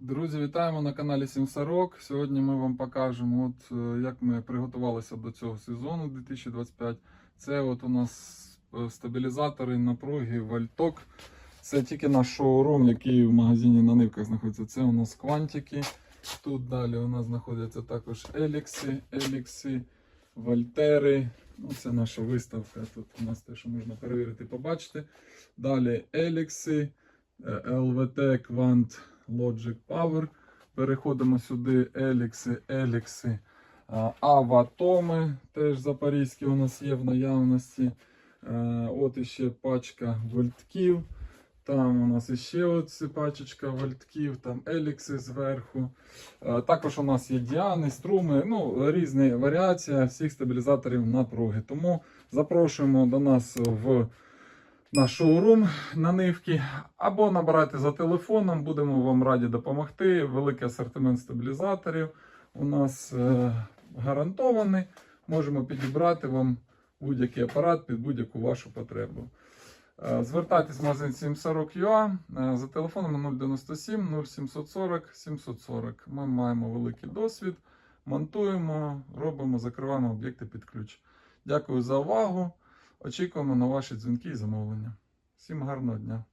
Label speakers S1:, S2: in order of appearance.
S1: Друзі, вітаємо на каналі Сімсарок. Сьогодні ми вам покажемо, от, е, як ми приготувалися до цього сезону 2025. Це от у нас е, стабілізатори напруги Вальток. Це тільки наш шоурум, який в магазині на нивках знаходиться. Це у нас квантики. Тут далі у нас знаходяться також елікси, елікси, вольтери. Ну, це наша виставка. Тут у нас те, що можна перевірити, побачити. Далі елікси, е, LVT Quant Logic Power. Переходимо сюди елікси, елікси, аватоми. Теж запорізькі у нас є в наявності. Е, От іще пачка вольтків. Там у нас іще от пачечка вольтків, там елікси зверху. Е, Також у нас є діани, струми, ну, різні варіації всіх стабілізаторів напруги. Тому запрошуємо до нас в наш шоурум на нивки. Або набирайте за телефоном, будемо вам раді допомогти. Великий асортимент стабілізаторів у нас е, гарантований. Можемо підібрати вам будь-який апарат під будь-яку вашу потребу. Е, Звертайтесь в магазин 740UA е, за телефоном 097 0740 740. Ми маємо великий досвід, монтуємо, робимо, закриваємо об'єкти під ключ. Дякую за увагу. Очікуємо на ваші дзвінки і замовлення. Всім гарного дня!